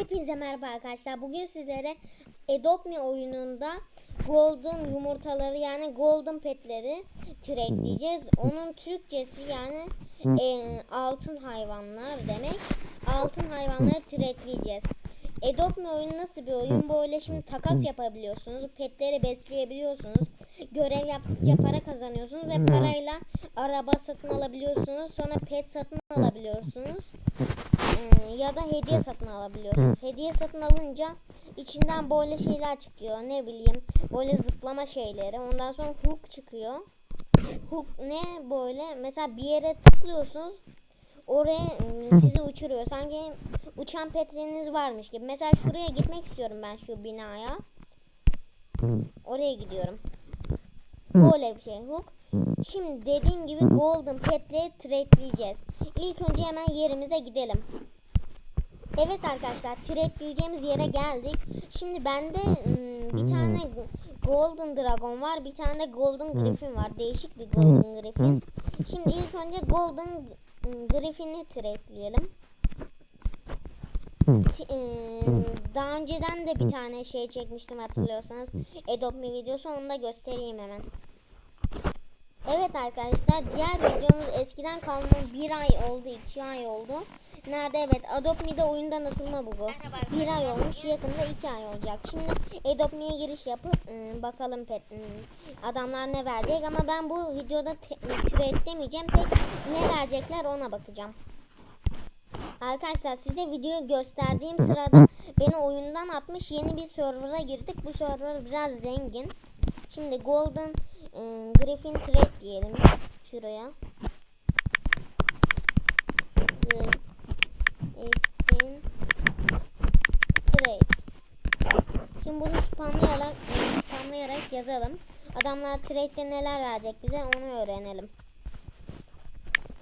Hepinize merhaba arkadaşlar. Bugün sizlere Adopt oyununda Golden yumurtaları yani Golden petleri tradeleyeceğiz. Onun Türkçesi yani e, altın hayvanlar demek. Altın hayvanları tradeleyeceğiz. Adopt oyunu nasıl bir oyun? Böyle şimdi takas yapabiliyorsunuz. Petleri besleyebiliyorsunuz. Görev yaptıkça para kazanıyorsunuz ve parayla araba satın alabiliyorsunuz. Sonra pet satın alabiliyorsunuz. Ee, ya da hediye satın alabiliyorsunuz. Hediye satın alınca içinden böyle şeyler çıkıyor. Ne bileyim böyle zıplama şeyleri. Ondan sonra hook çıkıyor. Hook ne böyle? Mesela bir yere tıklıyorsunuz. Oraya ım, sizi uçuruyor. Sanki uçan petriniz varmış gibi. Mesela şuraya gitmek istiyorum ben şu binaya. Oraya gidiyorum. Böyle bir şey hook. Şimdi dediğim gibi golden petleri tradeleyeceğiz. İlk önce hemen yerimize gidelim. Evet arkadaşlar tradeleyeceğimiz yere geldik. Şimdi bende ım, bir tane golden dragon var. Bir tane de golden griffin var. Değişik bir golden griffin. Şimdi ilk önce golden ım, griffin'i tradeleyelim. Im, Daha önceden de bir tane şey çekmiştim hatırlıyorsanız. Adopt Me videosu onu da göstereyim hemen. Evet arkadaşlar diğer videomuz eskiden kalma bir ay oldu iki ay oldu. Nerede evet Adopt Me'de oyundan atılma bu. Bir ay olmuş yakında iki ay olacak. Şimdi Adopt Me'ye giriş yapıp ıı, bakalım pet ıı, adamlar ne verecek ama ben bu videoda trade demeyeceğim tek ne verecekler ona bakacağım. Arkadaşlar size videoyu gösterdiğim sırada beni oyundan atmış yeni bir server'a girdik. Bu server biraz zengin. Şimdi Golden ıı, Griffin Trade diyelim şuraya. Griffin Trade. Şimdi bunu spamlayarak, spamlayarak yazalım. Adamlar trade'de neler verecek bize onu öğrenelim.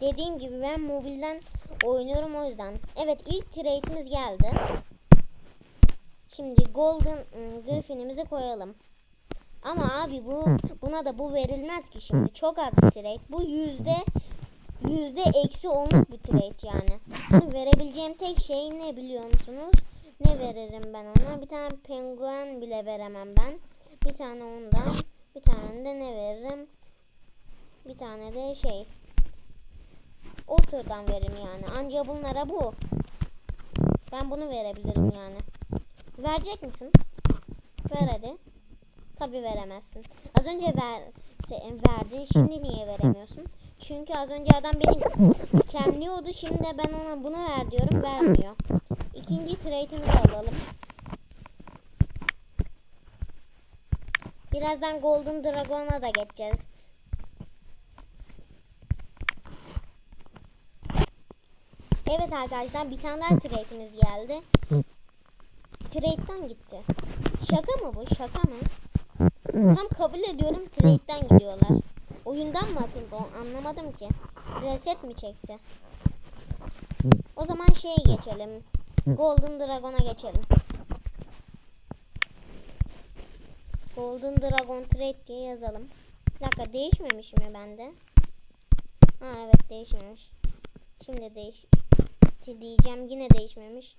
Dediğim gibi ben mobilden oynuyorum o yüzden. Evet ilk trade'imiz geldi. Şimdi Golden ıı, Griffin'imizi koyalım. Ama abi bu buna da bu verilmez ki şimdi. Çok az bir trade. Bu yüzde yüzde eksi onluk bir trade yani. Şimdi verebileceğim tek şey ne biliyor musunuz? Ne veririm ben ona? Bir tane penguen bile veremem ben. Bir tane ondan. Bir tane de ne veririm? Bir tane de şey. Otter'dan veririm yani. Anca bunlara bu. Ben bunu verebilirim yani. Verecek misin? Ver hadi. Tabi veremezsin. Az önce ver, se- verdin şimdi niye veremiyorsun? Çünkü az önce adam beni scamliyordu şimdi de ben ona bunu ver diyorum vermiyor. İkinci trade'imizi alalım. Birazdan Golden Dragon'a da geçeceğiz. Evet arkadaşlar bir tane daha trade'imiz geldi. Trade'den gitti. Şaka mı bu? Şaka mı? Tam kabul ediyorum trade'den gidiyorlar. Oyundan mı atıldı o? Anlamadım ki. Reset mi çekti? O zaman şeye geçelim. Golden Dragon'a geçelim. Golden Dragon Trade diye yazalım. Bir dakika değişmemiş mi bende? Ha evet değişmemiş. Şimdi değiş diyeceğim yine değişmemiş.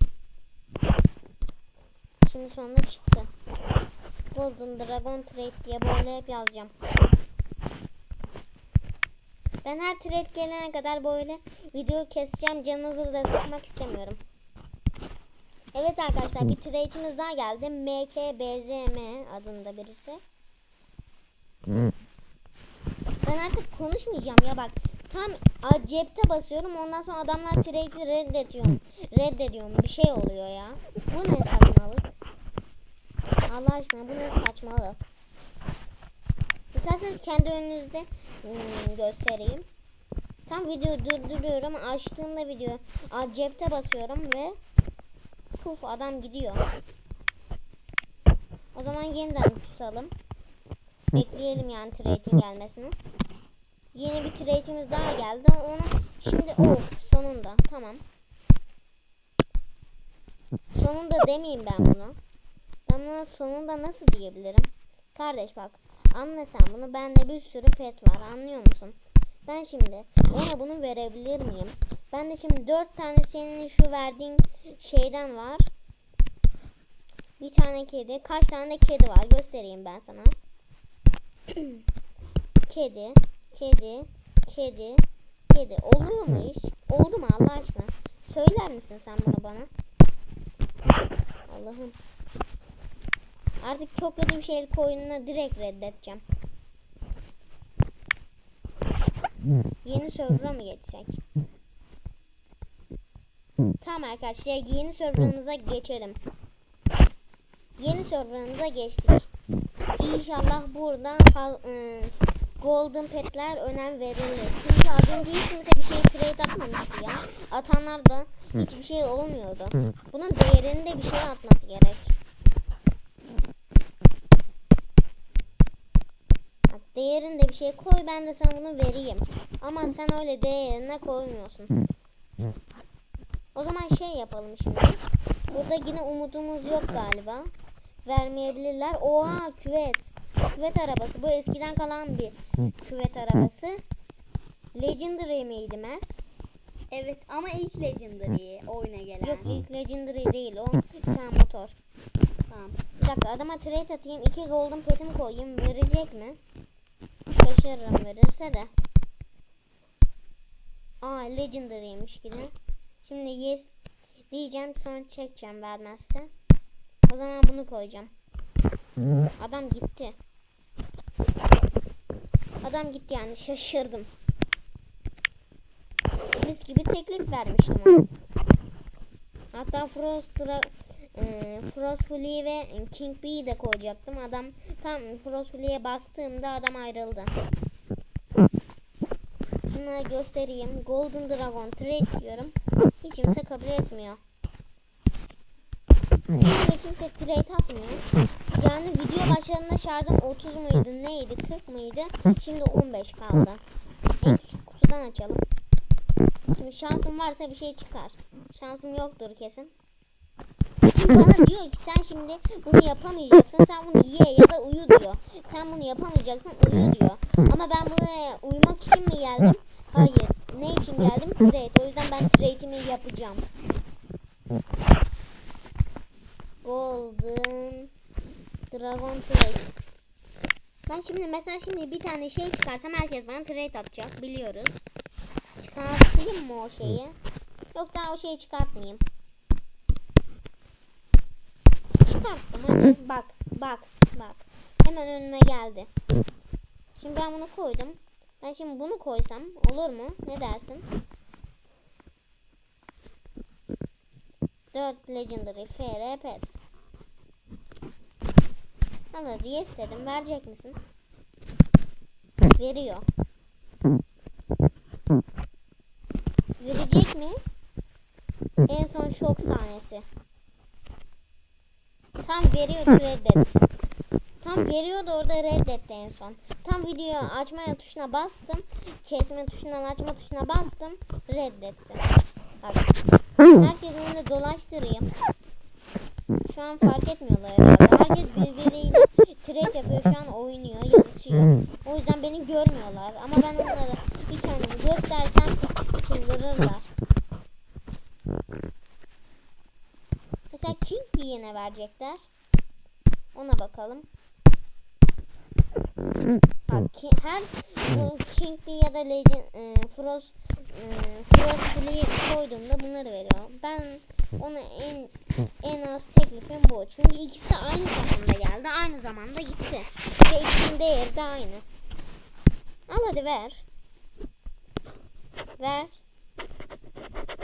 Şimdi sonunda çıktı. Golden Dragon Trade diye böyle hep yazacağım. Ben her trade gelene kadar böyle video keseceğim. Canınızı da sıkmak istemiyorum. Evet arkadaşlar bir trade'imiz daha geldi. MKBZM adında birisi. Ben artık konuşmayacağım ya bak. Tam cepte basıyorum ondan sonra adamlar trade'i reddediyorum. Reddediyorum bir şey oluyor ya. Bu ne saçmalık? Allah aşkına bu ne saçmalık? İsterseniz kendi önünüzde hmm, göstereyim. Tam videoyu durduruyorum. Açtığımda video a, cepte basıyorum ve puf adam gidiyor. O zaman yeniden tutalım. Bekleyelim yani trade'in gelmesini. Yeni bir trade'imiz daha geldi. Onu şimdi oh sonunda tamam. Sonunda demeyeyim ben bunu. Ben buna sonunda nasıl diyebilirim? Kardeş bak anla sen bunu bende bir sürü pet var anlıyor musun? Ben şimdi ona bunu verebilir miyim? Ben de şimdi dört tane senin şu verdiğin şeyden var. Bir tane kedi. Kaç tane de kedi var göstereyim ben sana. kedi, kedi, kedi, kedi. Olur mu iş? Oldu mu Allah aşkına? Söyler misin sen bunu bana? Allah'ım. Artık çok kötü bir şey koyununa direkt reddedeceğim. Yeni server'a mı geçsek? Tamam arkadaşlar yeni server'ımıza geçelim. Yeni server'ımıza geçtik. İnşallah burada fal- ıı, golden petler önem verilir. Çünkü az önce hiç kimse bir şey trade atmamıştı ya. Atanlar da hiçbir şey olmuyordu. Bunun değerinde bir şey atması gerek. Bak değerinde bir şey koy ben de sana bunu vereyim. Ama sen öyle değerine koymuyorsun. O zaman şey yapalım şimdi. Burada yine umudumuz yok galiba. Vermeyebilirler. Oha küvet. Küvet arabası. Bu eskiden kalan bir küvet arabası. Legendary miydi Mert? Evet ama ilk Legendary oyuna gelen. Yok ilk Legendary değil o. Tane motor. Tamam. Bir dakika adama trade atayım. iki golden pet'imi koyayım. Verecek mi? Şaşırırım verirse de. Aa Legendary'ymiş yine. Şimdi yes diyeceğim sonra çekeceğim vermezse. O zaman bunu koyacağım. Adam gitti. Adam gitti yani şaşırdım. Mis gibi teklif vermiştim ona. Hatta Frost e, Frostfully ve King Bee'yi de koyacaktım. Adam tam Frostfully'ye bastığımda adam ayrıldı. Şuna göstereyim. Golden Dragon Trade diyorum. Hiç kimse kabul etmiyor. Hiç kimse trade atmıyor. Yani video başlarında şarjım 30 muydu neydi 40 mıydı şimdi 15 kaldı. En küçük kutudan açalım. Şimdi şansım varsa bir şey çıkar. Şansım yoktur kesin. Bana diyor ki sen şimdi bunu yapamayacaksın. Sen bunu ye ya da uyu diyor. Sen bunu yapamayacaksın uyu diyor. Ama ben buraya uyumak için mi geldim? Hayır. Ne için geldim? Trade. O yüzden ben trade'imi yapacağım. Golden Dragon Trade. Ben şimdi mesela şimdi bir tane şey çıkarsam herkes bana trade atacak. Biliyoruz. Çıkartayım mı o şeyi? Yok daha o şeyi çıkartmayayım. Hadi. Bak bak bak. Hemen önüme geldi. Şimdi ben bunu koydum. Ben şimdi bunu koysam olur mu? Ne dersin? 4 Legendary FR Pets. Hadi yes dedim. Verecek misin? Veriyor. Verecek mi? En son şok sahnesi. Tam veriyordu reddetti. Tam veriyordu orada reddetti en son. Tam video açmaya tuşuna bastım. Kesme tuşundan açma tuşuna bastım. Reddetti. Bak. Herkesin önünde dolaştırayım. Şu an fark etmiyorlar. Herkes birbiriyle trade yapıyor. Şu an oynuyor, yazışıyor. O yüzden beni görmüyorlar. Ama ben onlara bir kendimi göstersem çıldırırlar. Mesela King Bee'ye verecekler? Ona bakalım. Bak ki, her bu King Bee ya da Legend e, Frost e, Frost Flea'yı koyduğumda bunları veriyor. Ben ona en en az teklifim bu. Çünkü ikisi de aynı zamanda geldi. Aynı zamanda gitti. Ve ikisinin değeri de aynı. Al hadi ver. Ver.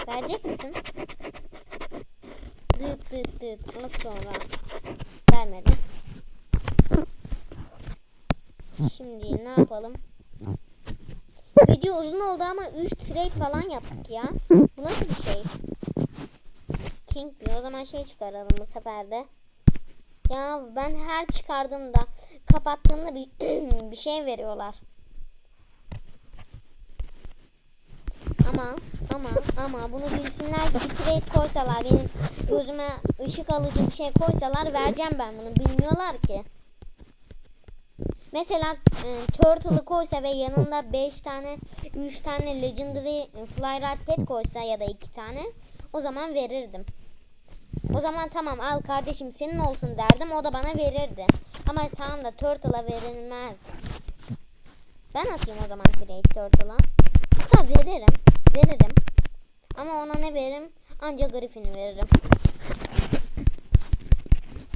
Verecek misin? Az sonra. Vermedi. Şimdi ne yapalım? Video uzun oldu ama 3 trade falan yaptık ya. Bu nasıl bir şey? King bir o zaman şey çıkaralım bu sefer de. Ya ben her çıkardığımda kapattığımda bir, bir şey veriyorlar. Ama ama ama bunu bilsinler ki trade koysalar benim gözüme ışık alıcı bir şey koysalar vereceğim ben bunu. Bilmiyorlar ki. Mesela e, Turtle'ı koysa ve yanında 5 tane 3 tane Legendary Fly Ride Pet koysa ya da 2 tane o zaman verirdim. O zaman tamam al kardeşim senin olsun derdim o da bana verirdi. Ama tamam da Turtle'a verilmez. Ben atayım o zaman Trade Turtle'a. Hatta veririm. Veririm. Ama ona ne veririm? Ancak Griffin'i veririm.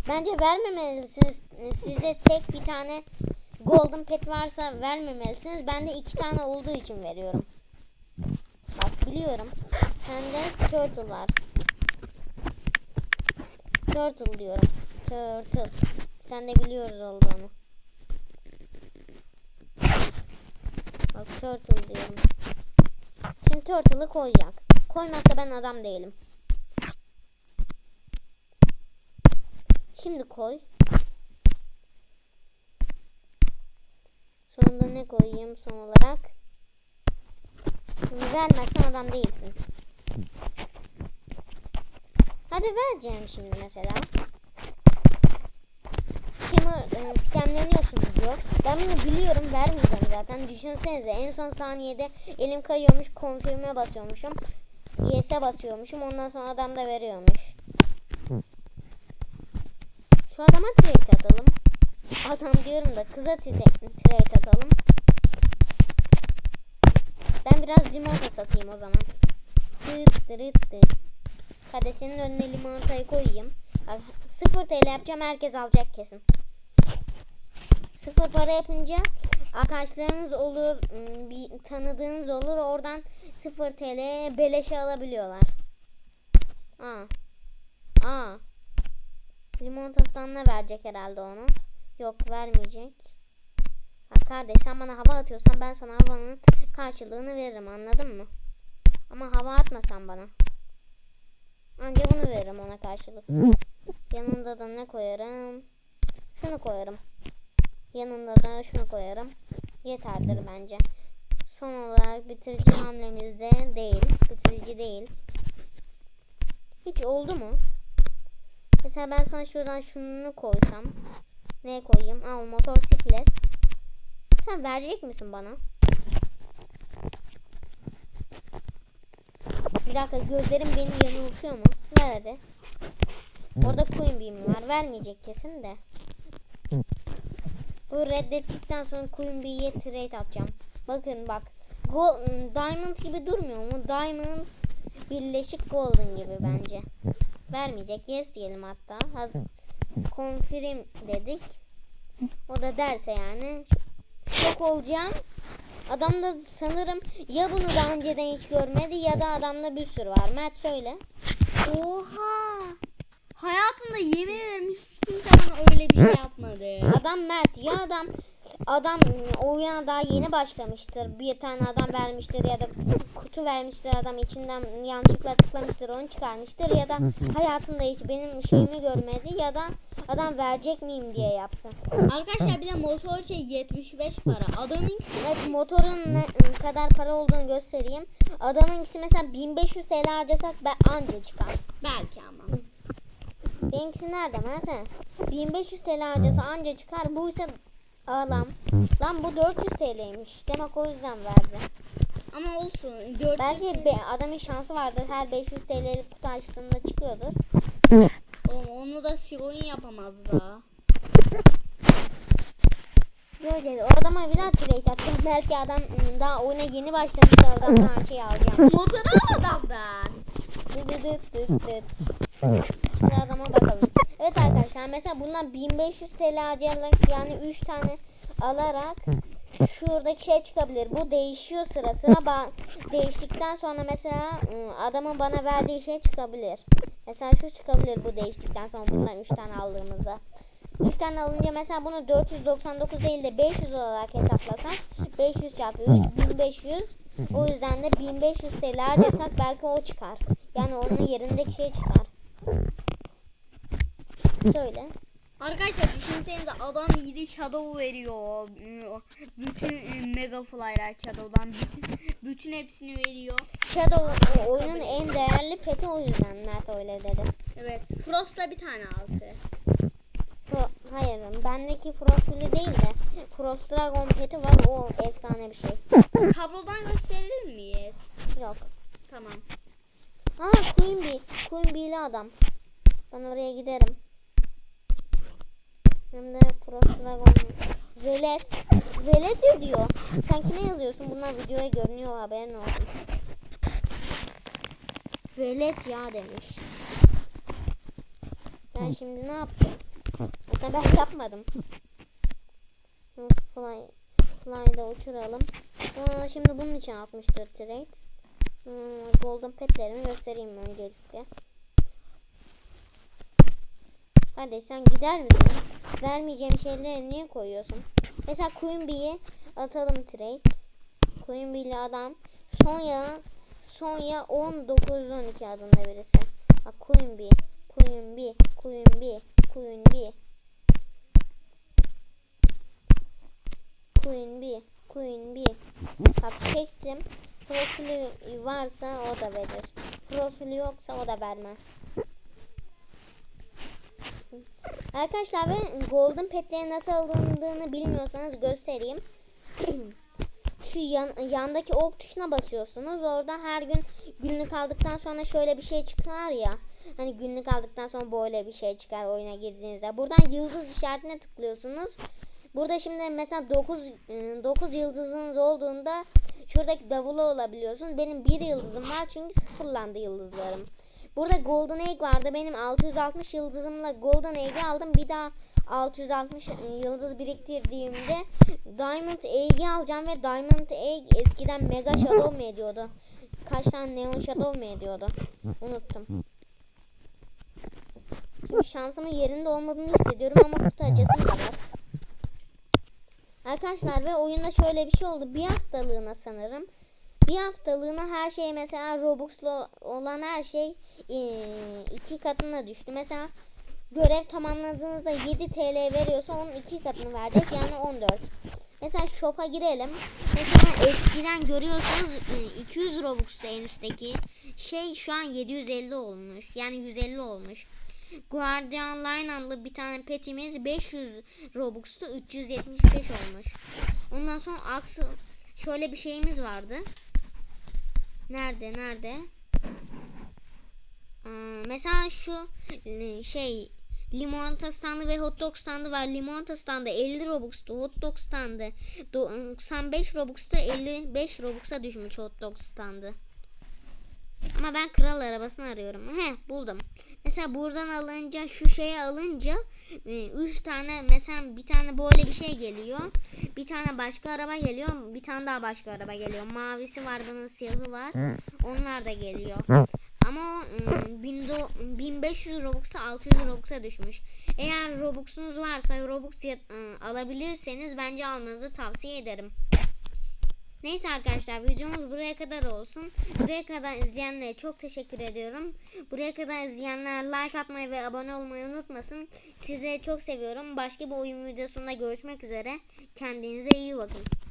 Bence vermemelisiniz. Sizde tek bir tane Golden Pet varsa vermemelisiniz. Bende iki tane olduğu için veriyorum. Bak biliyorum. Sende Turtle var. Turtle diyorum. Turtle. Sen de biliyoruz olduğunu. Bak Turtle diyorum. Şimdi Turtle'ı koyacak. Koymazsa ben adam değilim. Şimdi koy. Sonunda ne koyayım son olarak? Şimdi vermezsen adam değilsin. Hadi vereceğim şimdi mesela. Skimmer, e, skemleniyorsunuz diyor. Ben bunu biliyorum vermeyeceğim zaten. Düşünsenize en son saniyede elim kayıyormuş konfirme basıyormuşum. Yes'e basıyormuşum ondan sonra adam da veriyormuş. Şu adama trade atalım. Adam diyorum da kıza trade atalım. Ben biraz limonata satayım o zaman. Tıt tırıt tıt. Hadi senin önüne limonatayı koyayım. Bak, Sıfır TL yapacağım herkes alacak kesin. Sıfır para yapınca arkadaşlarınız olur, ım, bir tanıdığınız olur oradan sıfır TL beleşe alabiliyorlar. Aa. Aa. Limonatasından ne verecek herhalde onu? Yok vermeyecek. Bak kardeş sen bana hava atıyorsan ben sana havanın karşılığını veririm anladın mı? Ama hava atmasan bana. Anca bunu veririm ona karşılık. Yanında da ne koyarım? Şunu koyarım. Yanında da şunu koyarım. Yeterdir bence. Son olarak bitirici hamlemizde değil. Bitirici değil. Hiç oldu mu? Mesela ben sana şuradan şunu koysam. Ne koyayım? Al motosiklet. Sen verecek misin bana? Bir dakika gözlerim beni yanıltıyor mu? Hadi. Orada Queen Beam var. Vermeyecek kesin de. Bu reddettikten sonra Queen Bee'ye trade atacağım. Bakın bak. Go Diamond gibi durmuyor mu? Diamond birleşik Golden gibi bence. Vermeyecek. Yes diyelim hatta. Haz Confirm dedik. O da derse yani. Şok olacağım. Adam da sanırım ya bunu daha önceden hiç görmedi ya da adamda bir sürü var. Mert söyle. Oha. Hayatımda yemin ederim hiç kimse bana öyle bir şey yapmadı. Adam Mert ya adam adam oyuna daha yeni başlamıştır. Bir tane adam vermiştir ya da kutu vermiştir adam içinden yanlışlıkla tıklamıştır onu çıkarmıştır ya da hayatında hiç benim şeyimi görmedi ya da adam verecek miyim diye yaptı. Arkadaşlar bir de motor şey 75 para. Adamın Evet motorun ne kadar para olduğunu göstereyim. Adamınkisi mesela 1500 TL harcasak ben anca çıkar. belki ama. Benimkisi nerede Mert? he? 1500 TL harcasa anca çıkar. Bu ise ağlam. Lan bu 400 TL'ymiş. Demek o yüzden verdi. Ama olsun. 4 Belki be, adamın şansı vardır. Her 500 TL'lik kutu açtığında çıkıyordur. Oğlum, onu da Sigo'yun yapamaz da. Göreceğiz. O adama bir daha trade atacağım. Belki adam daha oyuna yeni başlamıştır. Adamdan her şeyi alacağım. Motoru al adamdan. Dıt dıt dıt dıt. Şimdi adama bakalım. Evet arkadaşlar mesela bundan 1500 TL harcayarak yani 3 tane alarak şuradaki şey çıkabilir. Bu değişiyor sıra sıra. Değiştikten sonra mesela ıı, adamın bana verdiği şey çıkabilir. Mesela şu çıkabilir bu değiştikten sonra bundan 3 tane aldığımızda. 3 tane alınca mesela bunu 499 değil de 500 olarak hesaplasak 500 çarpı 3 1500 o yüzden de 1500 TL harcasak belki o çıkar. Yani onun yerindeki şey çıkar. Şöyle. Arkadaşlar düşünsenize adam 7 shadow veriyor. Bütün e, mega fly'lar shadow'dan bütün, bütün hepsini veriyor. Shadow o oyunun en değerli peti o yüzden Mert öyle dedi. Evet. Frost'ta bir tane altı. Hayır bendeki Frostly değil de Frost Dragon peti var o efsane bir şey. Tablodan gösterebilir miyiz? Yok. Tamam. Aa Queen Bee. Queen Bee'li adam. Ben oraya giderim. Hem de Frost Dragon. Velet. Velet yazıyor. Sen kime yazıyorsun? Bunlar videoya görünüyor haberin olsun. Velet ya demiş. Ben şimdi ne yaptım? Zaten ben yapmadım. Fly, fly'da uçuralım. Aa, şimdi bunun için atmıştır trade. Hmm, golden petlerimi göstereyim öncelikle. Hadi sen gider misin? Vermeyeceğim şeyleri niye koyuyorsun? Mesela Queen Bee'yi atalım trade. Queen Bee ile adam Sonya Sonya 19-12 adında birisi. Bak Queen Bee, Queen Bee, Queen Bee, Queen Bee. Queen Bee, Queen Bee. Bak çektim. Profili varsa o da verir. Profili yoksa o da vermez. Arkadaşlar ben Golden Pet'lerin nasıl alındığını bilmiyorsanız göstereyim. Şu yan, yandaki ok tuşuna basıyorsunuz. Orada her gün günlük aldıktan sonra şöyle bir şey çıkar ya. Hani günlük aldıktan sonra böyle bir şey çıkar oyuna girdiğinizde. Buradan yıldız işaretine tıklıyorsunuz. Burada şimdi mesela 9 9 yıldızınız olduğunda şuradaki davulu olabiliyorsunuz. Benim bir yıldızım var çünkü sıfırlandı yıldızlarım. Burada Golden Egg vardı. Benim 660 yıldızımla Golden Egg'i aldım. Bir daha 660 yıldız biriktirdiğimde Diamond Egg'i alacağım ve Diamond Egg eskiden Mega Shadow mu ediyordu? Kaç tane Neon Shadow mu ediyordu? Unuttum. Şimdi şansımın yerinde olmadığını hissediyorum ama kutu da var. Arkadaşlar ve oyunda şöyle bir şey oldu. Bir haftalığına sanırım. Bir haftalığına her şey mesela Robux'la olan her şey eee, iki katına düştü. Mesela görev tamamladığınızda 7 TL veriyorsa onun iki katını verecek yani 14. Mesela shop'a girelim. Mesela eskiden görüyorsunuz e, 200 Robux'ta en üstteki şey şu an 750 olmuş. Yani 150 olmuş. Guardian Line adlı bir tane petimiz 500 Robux'ta 375 olmuş. Ondan sonra Axel şöyle bir şeyimiz vardı. Nerede nerede? Aa, mesela şu e, şey limonata standı ve hot dog standı var. Limonata standı 50 Robux'tu. Hot dog standı 95 Robux'tu. 55 Robux'a düşmüş hot dog standı. Ama ben kral arabasını arıyorum. He buldum. Mesela buradan alınca şu şeye alınca 3 tane mesela bir tane böyle bir şey geliyor. Bir tane başka araba geliyor. Bir tane daha başka araba geliyor. Mavisi var bunun siyahı var. Onlar da geliyor. Ama o ım, 1000 1500 Robux'a 600 Robux'a düşmüş. Eğer Robux'unuz varsa Robux ım, alabilirseniz bence almanızı tavsiye ederim. Neyse arkadaşlar videomuz buraya kadar olsun. Buraya kadar izleyenlere çok teşekkür ediyorum. Buraya kadar izleyenler like atmayı ve abone olmayı unutmasın. Sizleri çok seviyorum. Başka bir oyun videosunda görüşmek üzere. Kendinize iyi bakın.